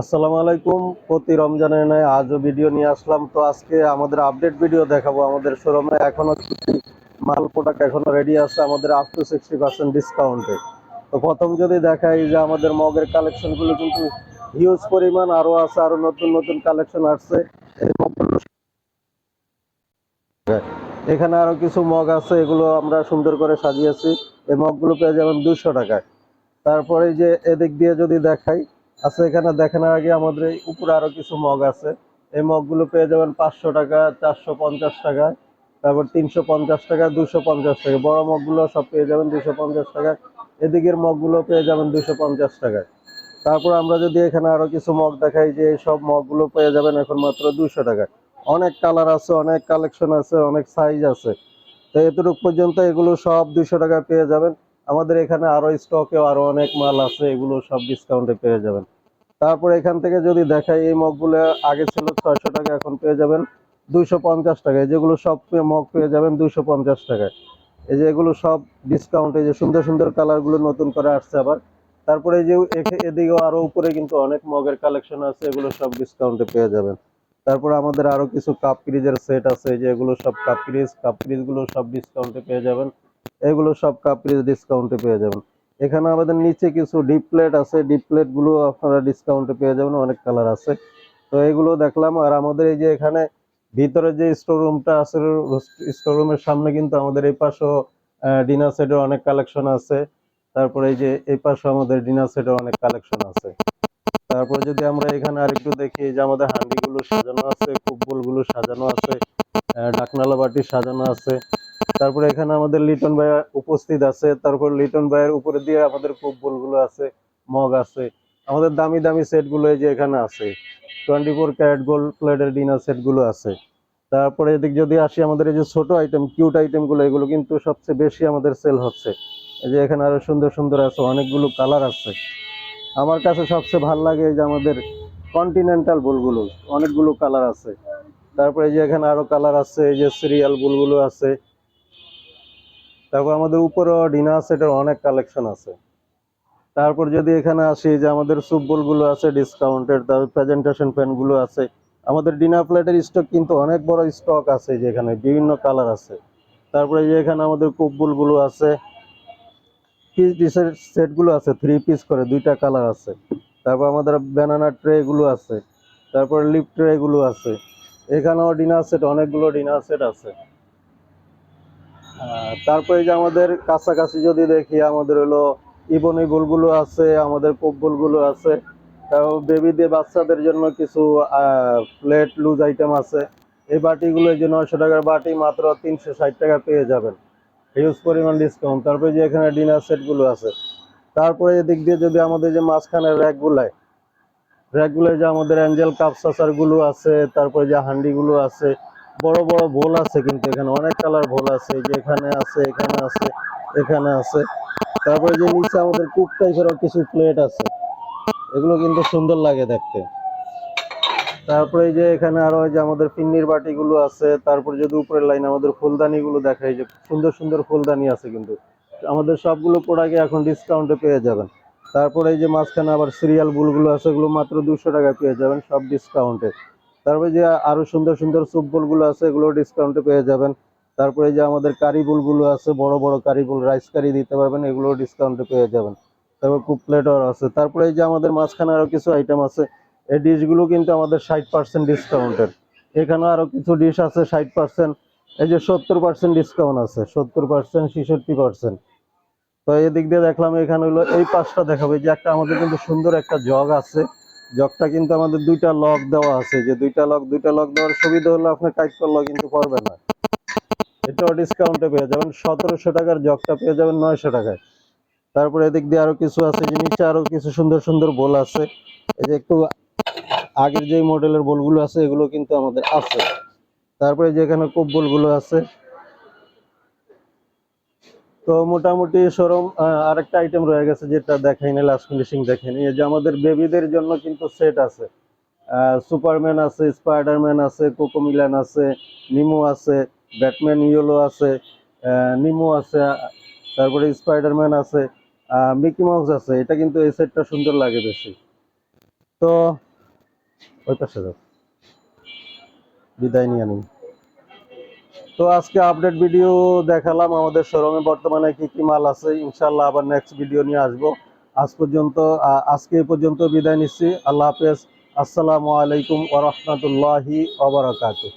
আসসালামু আলাইকুম। প্রতি রমজানের নয় আজও ভিডিও নিয়ে আসলাম। তো আজকে আমাদের আপডেট ভিডিও দেখাবো আমাদের শোরুমে এখনও কিছু মাল প্রোডাক্ট এখনও রেডি আছে, আমাদের আপ টু সিক্সটি পার্সেন্ট ডিসকাউন্টে তো প্রথম যদি দেখাই যে আমাদের মগের কালেকশনগুলো কিন্তু হিউজ পরিমাণ আরও আছে আরও নতুন নতুন কালেকশন আসছে। এখানে আরও কিছু মগ আছে, এগুলো আমরা সুন্দর করে সাজিয়েছি। এই মগগুলো পেয়ে যাবেন দুশো টাকায়। তারপরে যে এদিক দিয়ে যদি দেখাই আছে এখানে দেখানোর আগে আমাদের এই উপরে আরও কিছু মগ আছে। এই মগগুলো পেয়ে যাবেন পাঁচশো টাকা, চারশো পঞ্চাশ টাকা, তারপর তিনশো পঞ্চাশ টাকা, দুশো পঞ্চাশ টাকা। বড় মগগুলো সব পেয়ে যাবেন দুশো পঞ্চাশ টাকা। এদিকের মগগুলো পেয়ে যাবেন দুশো পঞ্চাশ টাকায় তারপর আমরা যদি এখানে আরও কিছু মগ দেখাই যে সব মগগুলো পেয়ে যাবেন এখন মাত্র দুশো টাকায় অনেক কালার আছে, অনেক কালেকশন আছে, অনেক সাইজ আছে। তো এতটুকু পর্যন্ত এগুলো সব দুশো টাকায় পেয়ে যাবেন। আমাদের এখানে আরও স্টকেও আরও অনেক মাল আছে, এগুলো সব ডিসকাউন্টে পেয়ে যাবেন। তারপর এখান থেকে যদি দেখাই, এই মগগুলো আগে ছিল ছয়শো টাকা, এখন পেয়ে যাবেন দুইশো পঞ্চাশ টাকায় যেগুলো সব মগ পেয়ে যাবেন দুইশো পঞ্চাশ টাকায়। এই যে এগুলো সব ডিসকাউন্টে যে সুন্দর সুন্দর কালারগুলো নতুন করে আসছে আবার। তারপরে এই যে এদিকেও আরও উপরে কিন্তু অনেক মগের কালেকশন আছে, এগুলো সব ডিসকাউন্টে পেয়ে যাবেন। তারপর আমাদের আরও কিছু কাপ ফ্রিজের সেট আছে যে এগুলো সব কাপ ক্রিজ কাপ ফ্রিজগুলো সব ডিসকাউন্টে পেয়ে যাবেন। এগুলো সব কাপ ফ্রিজ ডিসকাউন্টে পেয়ে যাবেন। এখানে আমাদের নিচে কিছু ডিপ প্লেট আছে। ডিপ প্লেটগুলো আপনারা ডিসকাউন্টে পেয়ে যাবেন অনেক কালার আছে। তো এগুলো দেখলাম আর আমাদের এই যে এখানে ভিতরে যে স্টোর রুমটা আছে স্টোর রুমের সামনে কিন্তু আমাদের এই পাশেও ডিনার সেটের অনেক কালেকশন আছে। তারপরে এই যে এই পাশে আমাদের ডিনার সেটের অনেক কালেকশন আছে। তারপরে যদি আমরা এখানে আরেকটু দেখি যে আমাদের হান্ডি গুলো সাজানো আছে কুব্বলগুলো সাজানো আছে আহ, ঢাকনালা বাটি সাজানো আছে। তারপরে এখানে আমাদের লিটন ভাইয়া উপস্থিত আছে, তারপর লিটন ভাইয়ের উপরে দিয়ে আমাদেরগুলো আছে, মগ আছে। আমাদের দামি দামি সেটগুলো এই যে এখানে আছে। টোয়েন্টি ফোর ক্যারেট গোল্ড প্লেটের ডিনার সেটগুলো আছে। তারপরে এদিক যদি আসি, আমাদের এই যে ছোট আইটেম কিউট আইটেমগুলো এগুলো কিন্তু সবচেয়ে বেশি আমাদের সেল হচ্ছে। এই যে এখানে আরও সুন্দর সুন্দর আছে, অনেকগুলো কালার আছে। আমার কাছে সবচেয়ে ভালো লাগে এই যে আমাদের কন্টিনেন্টাল বুলগুলো, অনেকগুলো কালার আছে। তারপরে এই যে এখানে আরও কালার আছে, এই যে সিরিয়াল বুলগুলো আছে। তারপর আমাদের উপরেও ডিনার সেটের অনেক কালেকশন আছে। তারপর যদি এখানে আসি যে আমাদের সুপ বুলগুলো আছে ডিসকাউন্টের তারপর প্রেজেন্টেশনগুলো আছে, আমাদের ডিনার প্লেটের স্টক কিন্তু অনেক বড় স্টক আছে যে এখানে, বিভিন্ন কালার আছে। তারপরে যে এখানে আমাদের কুপ বুলগুলো আছে পিস ডিসের সেটগুলো আছে থ্রি পিস করে, দুইটা কালার আছে। তারপর আমাদের ব্যানানা ট্রে গুলো আছে, তারপর লিপ ট্রে গুলো আছে। এখানেও ডিনার সেট অনেকগুলো ডিনার সেট আছে। তারপরে যে আমাদের কাছাকাছি যদি দেখি, আমাদের হলো ইবনি বুলগুলো আছে, আমাদের কোপ বুলগুলো আছে তারপর বেবিদের বাচ্চাদের জন্য কিছু প্লেট লুজ আইটেম আছে। এই বাটিগুলো এই যে নয়শো টাকার বাটি মাত্র তিনশো ষাট টাকা পেয়ে যাবেন। হিউজ পরিমাণ ডিসকাউন্ট তারপরে যে এখানে ডিনার সেটগুলো আছে। তারপরে এদিক দিয়ে যদি আমাদের যে মাঝখানের র্যাকগুলায়, র্যাকগুলোয় যে আমাদের অ্যাঞ্জেল কাপ সাসারগুলো আছে, তারপরে যে হান্ডিগুলো আছে বড় বড় ভোল আছে কিন্তু এখানে, অনেক কালার ভোল আছে। যে এখানে আছে এখানে আছে এখানে আছে। তারপরে যে নিচে আমাদের কুক টাইপেরও কিছু প্লেট আছে। এগুলো কিন্তু সুন্দর লাগে দেখতে। তারপরে যে এখানে আরও যে আমাদের পিন্নির বাটিগুলো আছে। তারপরে যদি উপরের লাইন আমাদের ফুলদানি গুলো দেখাই যে সুন্দর সুন্দর ফুলদানি আছে কিন্তু। আমাদের সবগুলো প্রোডাক্টে এখন ডিসকাউন্টে পেয়ে যাবেন। তারপরে এই যে মাঝখানে আবার সিরিয়াল বুলগুলো আছে, এগুলো মাত্র দুশো টাকায় পেয়ে যাবেন, সব ডিসকাউন্টে তারপরে যে আরও সুন্দর সুন্দর সুপ বুলগুলো আছে, এগুলো ডিসকাউন্টে পেয়ে যাবেন। তারপরে যে আমাদের কারি বুলগুলো আছে, বড় বড় কারি বুল রাইস কারি দিতে পারবেন, এগুলো ডিসকাউন্টে পেয়ে যাবেন। তারপর কুক প্লেটও আছে। তারপরে যে আমাদের মাঝখানে আরও কিছু আইটেম আছে, এই ডিশগুলো কিন্তু আমাদের ষাট পার্সেন্ট ডিসকাউন্টের এখানে আরও কিছু ডিশ আছে, ষাট পার্সেন্ট এই যে সত্তর পার্সেন্ট ডিসকাউন্ট আছে, সত্তর পার্সেন্ট ছেষট্টি পার্সেন্ট তো এদিক দিয়ে দেখলাম, এখানে হলো এই পাশটা দেখাবো। যে একটা আমাদের কিন্তু সুন্দর একটা জগ আছে। জগটা কিন্তু আমাদের দুইটা লক দেওয়া আছে। যে দুইটা লক দুইটা লক দেওয়ার সুবিধা হলো আপনার কাজ করলেও কিন্তু পারবে না। এটাও ডিসকাউন্টে পেয়ে যাবেন। সতেরোশো টাকার জগটা পেয়ে যাবেন নয়শো টাকায়। তারপরে এদিক দিয়ে আরও কিছু আছে যে নিচে আরও কিছু সুন্দর সুন্দর বোল আছে। এই যে একটু আগের যে মডেলের বোলগুলো আছে, এগুলো কিন্তু আমাদের আছে। তারপরে যেখানে কোপ বোলগুলো আছে তো মোটামুটি শোরুম আরেকটা আইটেম রয়ে গেছে যেটা দেখাইনি লাস্ট ফিনিশিং দেখাইনি এই যে আমাদের বেবিদের জন্য কিন্তু সেট আছে। সুপারম্যান আছে স্পাইডারম্যান আছে কোকোমিলান আছে নিমো আছে ব্যাটম্যান ইয়েলো আছে নিমো আছে, তারপরে স্পাইডারম্যান আছে মিকি মাউস আছে। এটা কিন্তু এই সেটটা সুন্দর লাগে বেশি। তো, ওই পাশে যাও। বিদায় নিয়ে নিন। তো আজকে আপডেট ভিডিও দেখালাম আমাদের শোরুমে বর্তমানে কি কি মাল আছে? ইনশাল্লাহ আবার নেক্সট ভিডিও নিয়ে আসব। আজ পর্যন্ত আজকে এই পর্যন্ত বিদায় নিচ্ছি। আল্লাহ হাফেজ। আসসালামু আলাইকুম ওরহমতুল্লাহি ওবরাকাতুহ